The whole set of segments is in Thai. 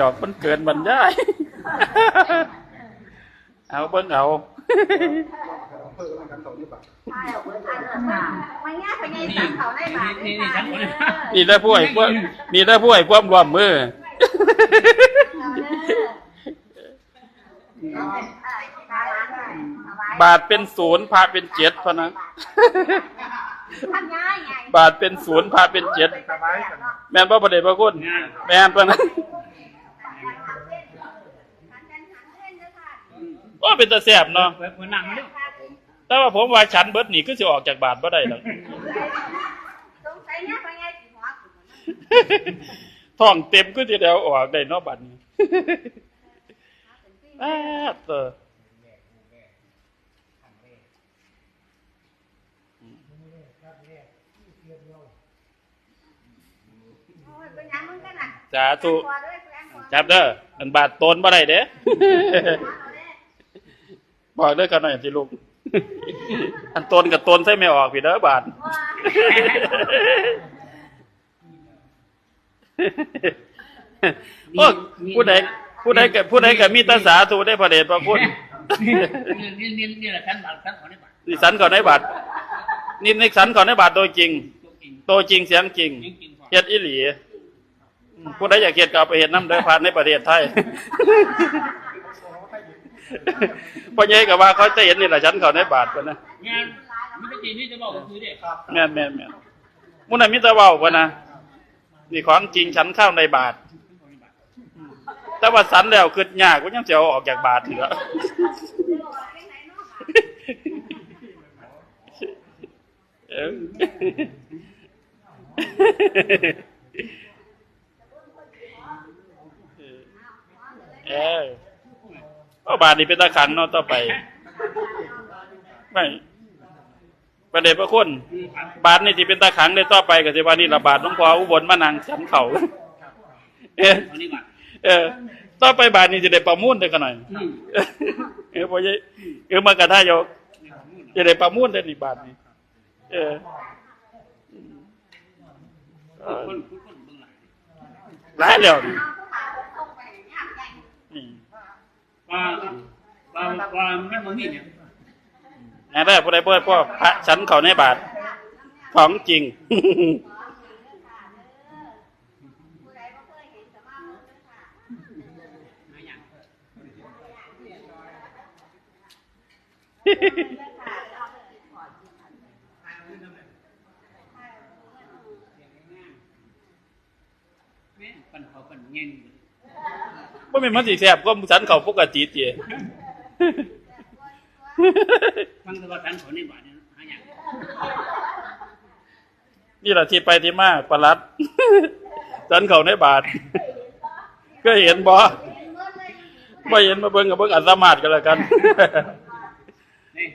ดอกมันเกินบรรยายเอาเบิ่งเอาใช่เอาเบิดอันนั้นมาวันนี้พญายสังเขาได้บาทได้บาทเด้อนี่ได้ผู้ให้พวกนี่ได้ผู้ให้ความร่วมมือบาทเป็นศูนย์พระเป็นเจ็ดพะนะทำง่ายไงบาทเป็นศูนย์พระเป็นเจ็ดแม่นพระประเดชพระคุณแม่นพะนะโอ้ เป็นตาแสบเนาะเปิดเปิดหนังมาดิแต่ว่าผมว่าฉันเบิดนี่ก็สิออกจากบาทบ่ได้หรอกสงสัยเนี่ยพญายสิหัวท้องเต็มก็สิได้เอาออกได้เนาะบัดนี้อ้าเตอเป็นยังมึงกันน่ะสาธุตัวด้วยแฟนตัวจับเด้ออันบาทโตนบ่ได้เด้ บอกเด้อกันหน่อยสิลูก อันโตนกับโตนใส่ไม่ออกพี่เด้อบาทโอ้ผู้ใดผู้ใดกับผู้ใดกับมีแตาสาธุได้พระเดชพระคุณนี่นี่นี่นี่แหละท่านบาทท่านขอได้บาทนี่สันก่อนในบาทนี่นิสันก่อนในบาทโดยจริงตัวจริงโตจริงเสียงจริงจริงจริงพอเฮ็ดอีหลีอืมผู้ใดอยากเฮ็ดก็เอาไปเฮ็ดน้ำเด้อพานในประเทศไทย พ่อใหญ่ก็ว่าเขาจะเห็นนี่แหละฉันเขาในบาทปะนะงานไม่ได้จริงนี่จะบอกก็คือเด็กครับแม่นแม่นแม่นมุนน่ะมิตรเว้าปะนะนี่ของจริงฉันเข้าในบาท แต่ว่าสันแล้วคือยากก็ยังจะเอาออกจากบาทเหลือเออ เออเอาบาทนี่เป็นตะขันเนาะต่อไป ไม่ประเดชพระคุณบาทนี่ที่เป็นตาขังได้ต่อไปก็สิว่านี่ระบาดหลวงพ่ออุบลมานังฉันเขาเออขอได้บาทเออต่อไปบาทนี่จะได้ประมูลได้กันหน่อยอืมเออพอใหญ่เออมากระทายกจะได้ประมูลได้นี่บาทนี่เออเออคนคนคนเบื้องหลังหลายแล้วนี่นี่ ว่าว่าว่าแม่มึงนี่เนี่ยนะได้ผู้ใดเปิดพ่อพระฉันเขาในบาท ของจริงหาอย่างแม่ปันเขาปันเงี้ย ว่าเป็นมันสีแสบก็ฉันเขาปกติเตี๋ยฟังแต่ว่าท่านขอได้บาทเนี่ยหาอย่างนี่แหละที่ไปที่มาประหลัดฉันเขาในบาทก็เห็นบ่ไม่เห็นมาเบิ่งกับเบิ่งอัตมาดกันแล้วกันนี่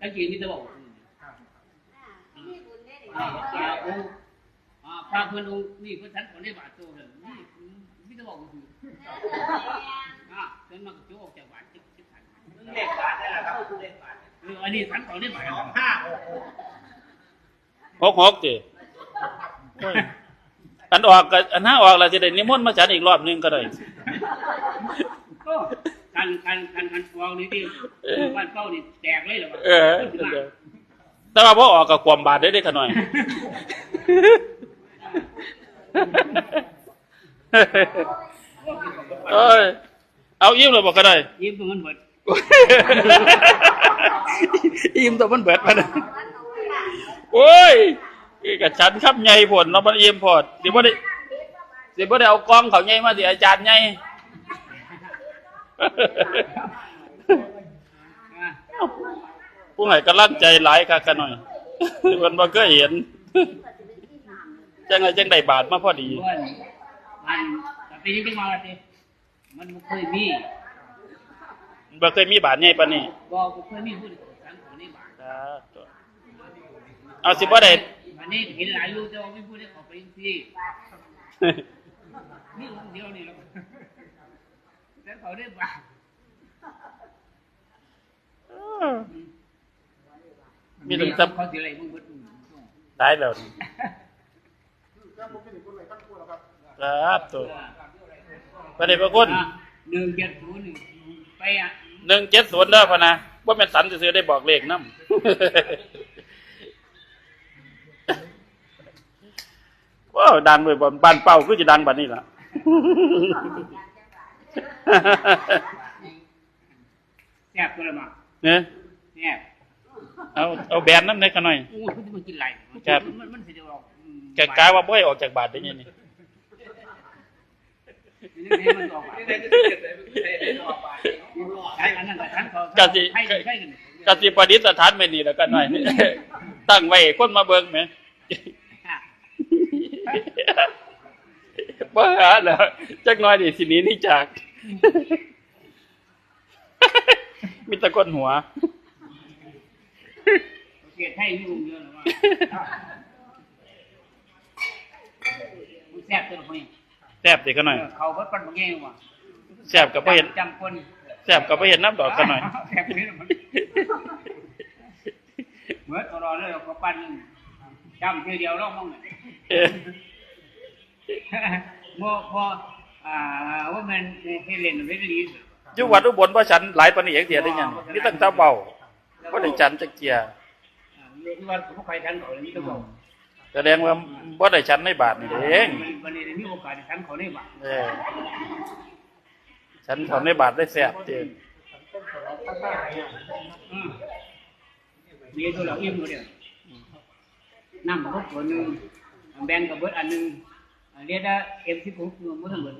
ตั้งจริงนี่จะบอกอ่าอ่าโอ้อ่าพระเพื่อนองค์นี่เพื่อนท่านขอได้บาทตัวเลยนี่นี่จะ บอกก็คืออ่าจนมากระโจกออกจากบาทจิ๊บจิ๊บทันเลขบาทนี่แหละครับเลขบาทเอออันนี้ท่านขอได้บาทสองห้าหกหกหกหกจีอันออกกับอันห้าออกแล้วจะได้นิมนต์มาฉันอีกรอบหนึงก็ได้ก็การการการการวางนี่ที่บ้านเป้านี่แตกเลยเหรอวะเออเดี๋ยวแต่ว่าพอออกกับความบาดได้ได้ขน่อย เอ้ยเอายิ้มเลยบอกก็ได้ยิ้มตรงนั้นเบิดอิ่มแต่มันเบิดมันโอ้ยกับฉันครับใหญ่ผลเนาะมันอิ่มพอดสิบ่ได้สิบ่ได้เอากล้องเขาใหญ่มาสิอาจารย์ใหญ่อ่าผู้ให้กำลังใจหลายค่ะกันหน่อยมันบ่เคยเห็นจังไงจังได้บาทมาพอดีเพื่ อนมันแต่ปีนี้จังมาละทีมันบ่เคยมีบ่เคยมีบาทใหญ่ปานนี้บอกบ่เคยมีผู้ใดท่านขอได้บาทเอาสิบ่ได้วันนี้เห็นหลายลูกแต่ว่าไม่พูดได้ขอไปที่นี่องค์เดียวนี่แล้วแต่เขาได้บาทมีถึงซับเขาสิอะไรมึงเบิดได้แล้วนี่ ครับตัวเออพระเดชพระคุณหนึ่งเจ็ดศูนย์ไปอะหนึ่งเจ็ดศูนย์เด้อพะนะว่าเป็นสันซื้อๆได้บอกเลขน้ำว้าวดังเลยบ่บ้านเป้าคือจะดังบัดนี้ล่ะแซ่บตัวละมาเนี่ยแซ่บเอาเอาแบรนด์น้ำในกันหน่อยโอ้ยคุณจะมากินไรครับมันมันสิเดียวออกอืมแกกายว่าบ่ให้ออกจากบาทได้ยังนี่นี่มันออ กมานี่ได้จะเกิดอะไรไม่ได้ต่อไปใช่อันนั้นแต่ท่านเขากะสิใช่ใช่กันกสิประดิษฐานไม่นี่แล้วกันหน่อย ตั้งไว้ให้คนมาเบิ่งไหมบ่หาแล้วจักหน่อยดิสิหนี้นี่จาก มีแตะก้นหัวเกลียดให้ยุ่งเยอะหรือว่าแซ่บตัวละคนแซ่บสิกันหน่อยเขาเพิ่นปันบางแง่ว่ะแซ่บกับบ่เห็นจำคนแซ่บกับบ่เห็นน้ำดอกกันหน่อยแซ่บนี่มันเหมือนตัวรอเลยก็ปั้นหนึ่งจำทีเดียวลองมองเลยเออพอพออ่าว่ามันเฮเลนเวลีอยู่วัดอุบลบ่ฉันหลายปานนี้จักเที่ยได้ยังนี่ตั้งแต่เบาบ่ได้ฉันจักเที่ยที่ว่าพวกใครทันเขาเลยนี่ต้องบอก แสดงว่าบ่ได้ฉันในบาทนี่เองวันนี้มีโอกาสทันเขาได้บ้างเออฉันเขาในบาทได้แซ่บเด้อมีตัวเราอิ่มตัวเดียวน้ำกับตัวหนึ่งแบงกับเบิร์ดอันหนึ่งเรียกได้เอ็มสิบหกตัวมันทั้งหมด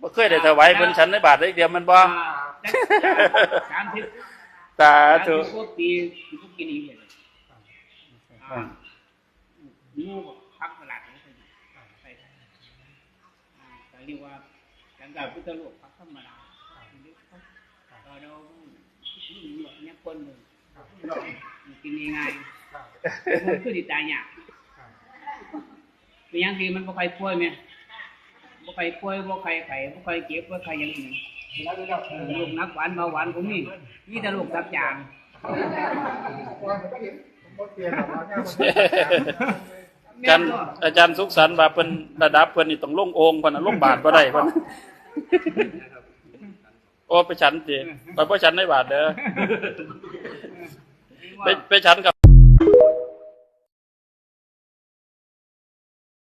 บ่เคยได้ถวายเพิ่นฉันในบาทได้เดียวมันบ่สามสิบสาสามธุสิบกว่าปีที่พวกกินอีกเลย งูพักตลาดไปแต่เรียกว่าการการพุทธโลกพักธรรมดาเราเนี่ยคนหนึ่งกินง่ายๆมันคือดีตายยากเป็นยังทีมันบ่ใครป่วยไหมบ่ใครป่วยบ่ใครไข้บ่ใครเจ็บบ่ใครยังอื่นโรคนักหวานเบาหวานผมนี่มีแต่โรคตับจาง อาจารย์อาจารย์สุขสันต์ว่าเพิ่นระดับเพิ่นนี่ต้องลงโองเพิ่นน่ะลงบาทบ่ได้เพิ่นโอ้ไปฉันติไปบ่ฉันในบาทเด้อไปไปฉันกับ